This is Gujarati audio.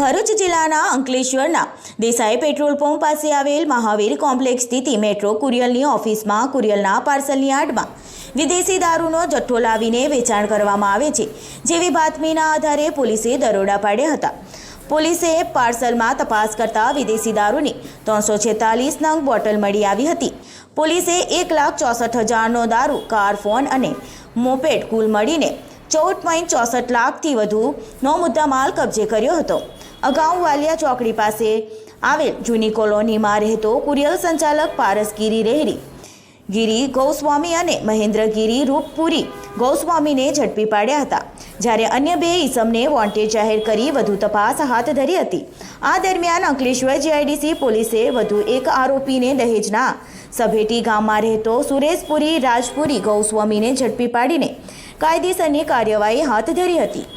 ભરૂચ જિલ્લાના અંકલેશ્વરના દેસાઈ પેટ્રોલ પંપ પાસે આવેલ મહાવીર કોમ્પ્લેક્સ સ્થિતિ મેટ્રો કુરિયલની ઓફિસમાં કુરિયલના પાર્સલની આડમાં વિદેશી દારૂનો જથ્થો લાવીને વેચાણ કરવામાં આવે છે, જેવી બાતમીના આધારે પોલીસે દરોડા પાડ્યા હતા. પોલીસે પાર્સલમાં તપાસ કરતા વિદેશી દારૂની ત્રણસો છેતાલીસ નંગ બોટલ મળી આવી હતી. પોલીસે એક લાખ ચોસઠ હજારનો દારૂ, કાર, ફોન અને મોપેડ કુલ મળીને ચૌદ પોઈન્ટ ચોસઠ લાખથી વધુનો મુદ્દામાલ કબજે કર્યો હતો. અગાઉ વાલિયા ચોકડી પાસે આવેલ જૂની કોલોનીમાં રહેતો કુરિયર સંચાલક પારસગીરી રેહરી. ગીરી, ગૌસ્વામી અને મહેન્દ્રગીરી રૂપપુરી ગૌસ્વામીને ઝડપી પાડ્યા હતા. જ્યારે અન્ય બે ઈસમને વોન્ટેડ જાહેર કરી વધુ તપાસ હાથ ધરી હતી. આ દરમિયાન અંકલેશ્વર જીઆઈડીસી પોલીસે વધુ એક આરોપીને દહેજના સભેટી ગામમાં રહેતો સુરેશપુરી, રાજપુરી ગૌસ્વામીને ઝડપી પાડીને કાયદેસરની કાર્યવાહી હાથ ધરી હતી.